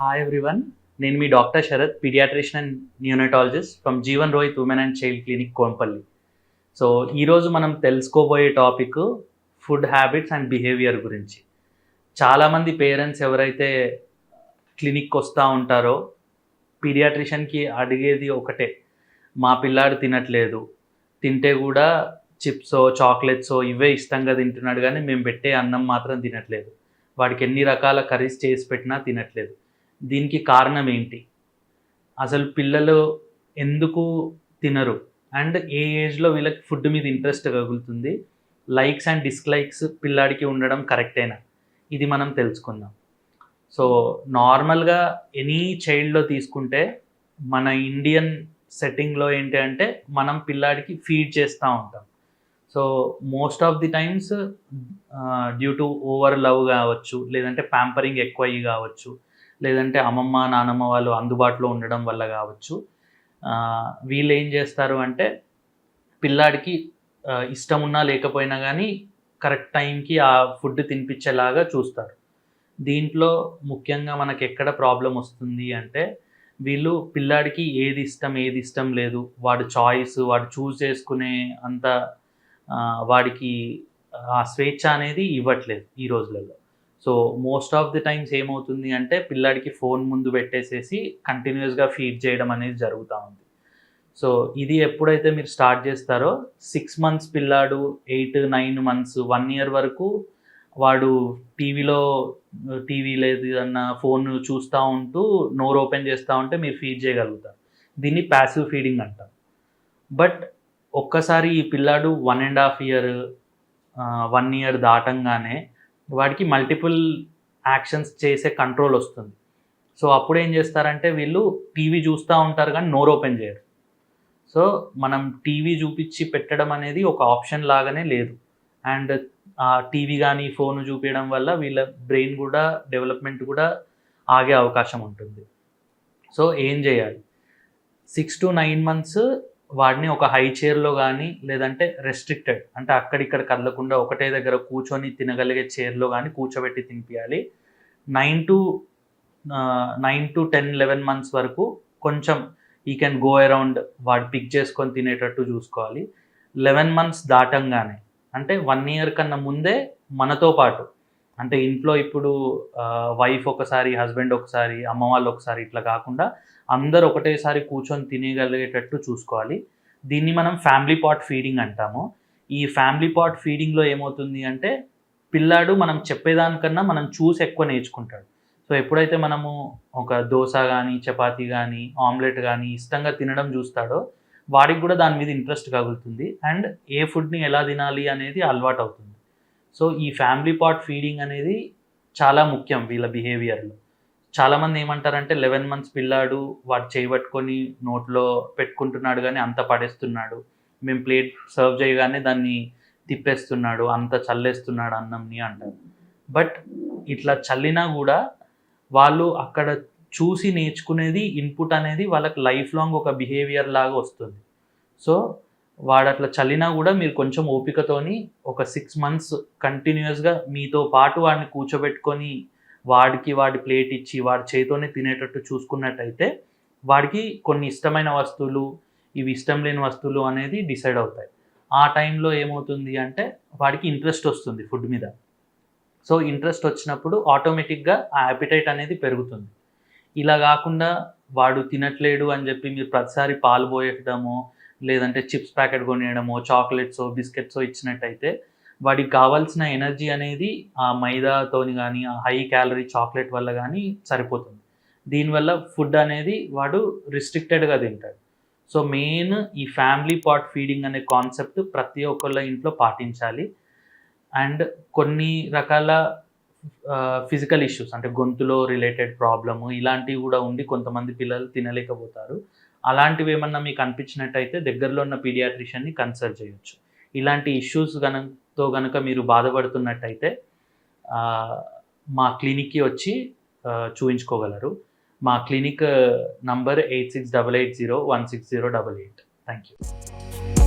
Hi everyone నేను మీ doctor Sharath paediatrician and neonatologist from Jeevan Rohit women and child clinic Kompally so ఈరోజు మనం తెలుసుకోబోయే topic food habits and behaviour గురించి. చాలామంది parents ఎవరైతే క్లినిక్కి వస్తూ ఉంటారో పీడియాట్రిషియన్కి అడిగేది ఒకటే. మా పిల్లాడు తినట్లేదు. తింటే కూడా చిప్సో చాక్లెట్సో ఇవే ఇష్టంగా తింటున్నాడు కానీ మేము పెట్టే అన్నం మాత్రం తినట్లేదు. వాడికి ఎన్ని రకాల కర్రీస్ చేసి పెట్టినా తినట్లేదు. దీనికి కారణం ఏంటి అసలు పిల్లలు ఎందుకు తినరు? అండ్ ఏ ఏజ్లో వీళ్ళకి ఫుడ్ మీద ఇంట్రెస్ట్ కలుగుతుంది లైక్స్ అండ్ డిస్లైక్స్ పిల్లాడికి ఉండడం కరెక్టేనా? ఇది మనం తెలుసుకుందాం. సో నార్మల్గా ఎనీ చైల్డ్లో తీసుకుంటే మన ఇండియన్ సెట్టింగ్లో ఏంటి అంటే మనం పిల్లాడికి ఫీడ్ చేస్తూ ఉంటాం. So most of the times due to over love కావచ్చు లేదంటే ప్యాంపరింగ్ ఎక్కువ అయ్యి కావచ్చు లేదంటే అమ్మమ్మ నానమ్మ వాళ్ళు అందుబాటులో ఉండడం వల్ల కావచ్చు. వీళ్ళు ఏం చేస్తారు అంటే పిల్లాడికి ఇష్టం ఉన్నా లేకపోయినా కానీ కరెక్ట్ టైంకి ఆ ఫుడ్ తినిపించేలాగా చూస్తారు. దీంట్లో ముఖ్యంగా మనకి ఎక్కడ ప్రాబ్లం వస్తుంది అంటే వీళ్ళు పిల్లాడికి ఏది ఇష్టం ఏది ఇష్టం లేదు. వాడు చాయిస్ వాడు చూస్ చేసుకునే అంత వాడికి ఆ స్వేచ్ఛ అనేది ఇవ్వట్లేదు ఈ రోజులలో. So most of the times ఏమవుతుంది అంటే పిల్లాడికి ఫోన్ ముందు పెట్టేసేసి కంటిన్యూస్గా ఫీడ్ చేయడం అనేది జరుగుతూ ఉంది. సో ఇది ఎప్పుడైతే మీరు స్టార్ట్ చేస్తారో సిక్స్ మంత్స్ పిల్లాడు eight nine months one year వరకు వాడు టీవీలో టీవీ లేదు అన్న ఫోన్ చూస్తూ ఉంటూ నోరు ఓపెన్ చేస్తూ ఉంటే మీరు ఫీడ్ చేయగలుగుతారు. దీన్ని ప్యాసివ్ ఫీడింగ్ అంటారు. బట్ ఒక్కసారి ఈ పిల్లాడు one and half year one year దాటంగానే వాడికి మల్టిపుల్ యాక్షన్స్ చేసే కంట్రోల్ వస్తుంది. సో అప్పుడు ఏం చేస్తారంటే వీళ్ళు టీవీ చూస్తూ ఉంటారు కానీ నోరు ఓపెన్ చేయరు. సో మనం టీవీ చూపించి పెట్టడం అనేది ఒక ఆప్షన్ లాగానే లేదు. అండ్ ఆ టీవీ కానీ ఫోన్ చూపించడం వల్ల వీళ్ళ బ్రెయిన్ కూడా డెవలప్మెంట్ కూడా ఆగే అవకాశం ఉంటుంది. సో ఏం చేయాలి? సిక్స్ టు నైన్ మంత్స్ వాడిని ఒక హై చైర్లో కానీ లేదంటే రెస్ట్రిక్టెడ్ అంటే అక్కడిక్కడ కదలకుండా ఒకటే దగ్గర కూర్చొని తినగలిగే చైర్లో కానీ కూర్చోబెట్టి తినిపించాలి nine to nine to ten eleven months వరకు కొంచెం ఈ కెన్ గో అరౌండ్ వాడు పిక్ చేసుకొని తినేటట్టు చూసుకోవాలి. లెవెన్ మంత్స్ దాటంగానే అంటే వన్ ఇయర్ కన్నా ముందే మనతో పాటు అంటే ఇంట్లో ఇప్పుడు వైఫ్ ఒకసారి హస్బెండ్ ఒకసారి అమ్మ వాళ్ళు ఒకసారి ఇట్లా కాకుండా అందరు ఒకటేసారి కూర్చొని తినగలిగేటట్టు చూసుకోవాలి. దీన్ని మనం ఫ్యామిలీ పాట్ ఫీడింగ్ అంటాము. ఈ ఫ్యామిలీ పాట్ ఫీడింగ్లో ఏమవుతుంది అంటే పిల్లాడు మనం చెప్పేదానికన్నా మనం చూసి ఎక్కువ నేర్చుకుంటాడు. సో ఎప్పుడైతే మనము ఒక దోశ కానీ చపాతి కానీ ఆమ్లెట్ కానీ ఇష్టంగా తినడం చూస్తాడో వాడికి కూడా దాని మీద ఇంట్రెస్ట్ కలుగుతుంది అండ్ ఏ ఫుడ్ని ఎలా తినాలి అనేది అలవాటు అవుతుంది సో ఈ ఫ్యామిలీ పార్ట్ ఫీడింగ్ అనేది చాలా ముఖ్యం వీళ్ళ బిహేవియర్లో చాలామంది ఏమంటారంటే లెవెన్ మంత్స్ పిల్లాడు వాడు చేయబట్టుకొని నోట్లో పెట్టుకుంటున్నాడు కానీ అంత పడేస్తున్నాడు. మేము ప్లేట్ సర్వ్ చేయగానే దాన్ని తిప్పేస్తున్నాడు అంత చల్లేస్తున్నాడు అన్నంని అంటారు. బట్ ఇట్లా చల్లినా కూడా వాళ్ళు అక్కడ చూసి నేర్చుకునేది ఇన్పుట్ అనేది వాళ్ళకి లైఫ్ లాంగ్ ఒక బిహేవియర్ లాగా వస్తుంది. సో వాడు అట్లా చల్లినా కూడా మీరు కొంచెం ఓపికతోని ఒక సిక్స్ మంత్స్ కంటిన్యూస్గా మీతో పాటు వాడిని కూర్చోబెట్టుకొని వాడికి వాడి ప్లేట్ ఇచ్చి వాడి చేతితోనే తినేటట్టు చూసుకున్నట్టయితే వాడికి కొన్ని ఇష్టమైన వస్తువులు ఇవి ఇష్టం లేని వస్తువులు అనేది డిసైడ్ అవుతాయి. ఆ టైంలో ఏమవుతుంది అంటే వాడికి ఇంట్రెస్ట్ వస్తుంది ఫుడ్ మీద. సో ఇంట్రెస్ట్ వచ్చినప్పుడు ఆటోమేటిక్గా ఆ యాపిటైట్ అనేది పెరుగుతుంది. ఇలా కాకుండా వాడు తినట్లేడు అని చెప్పి మీరు ప్రతిసారి పాలు పోయడము లేదంటే చిప్స్ ప్యాకెట్ కొనియడమో చాక్లెట్స్ బిస్కెట్స్ ఇచ్చినట్టయితే వాడికి కావాల్సిన ఎనర్జీ అనేది ఆ మైదాతోని కానీ ఆ హై క్యాలరీ చాక్లెట్ వల్ల కానీ సరిపోతుంది. దీనివల్ల ఫుడ్ అనేది వాడు రిస్ట్రిక్టెడ్గా తింటాడు. సో మెయిన్ ఈ ఫ్యామిలీ పాట్ ఫీడింగ్ అనే కాన్సెప్ట్ ప్రతి ఒక్కళ్ళ ఇంట్లో పాటించాలి. అండ్ కొన్ని రకాల ఫిజికల్ ఇష్యూస్ అంటే గొంతులో రిలేటెడ్ ప్రాబ్లము ఇలాంటివి కూడా ఉండి కొంతమంది పిల్లలు తినలేకపోతారు. అలాంటివి ఏమన్నా మీకు అనిపించినట్టయితే దగ్గరలో ఉన్న పీడియాట్రిషియన్ని కన్సల్ట్ చేయొచ్చు. ఇలాంటి ఇష్యూస్ గనతో గనక మీరు బాధపడుతున్నట్టయితే మా క్లినిక్కి వచ్చి చూపించుకోగలరు చూయించుకోగలరు. మా clinic number eight six double eight zero one six zero double eight. Thank you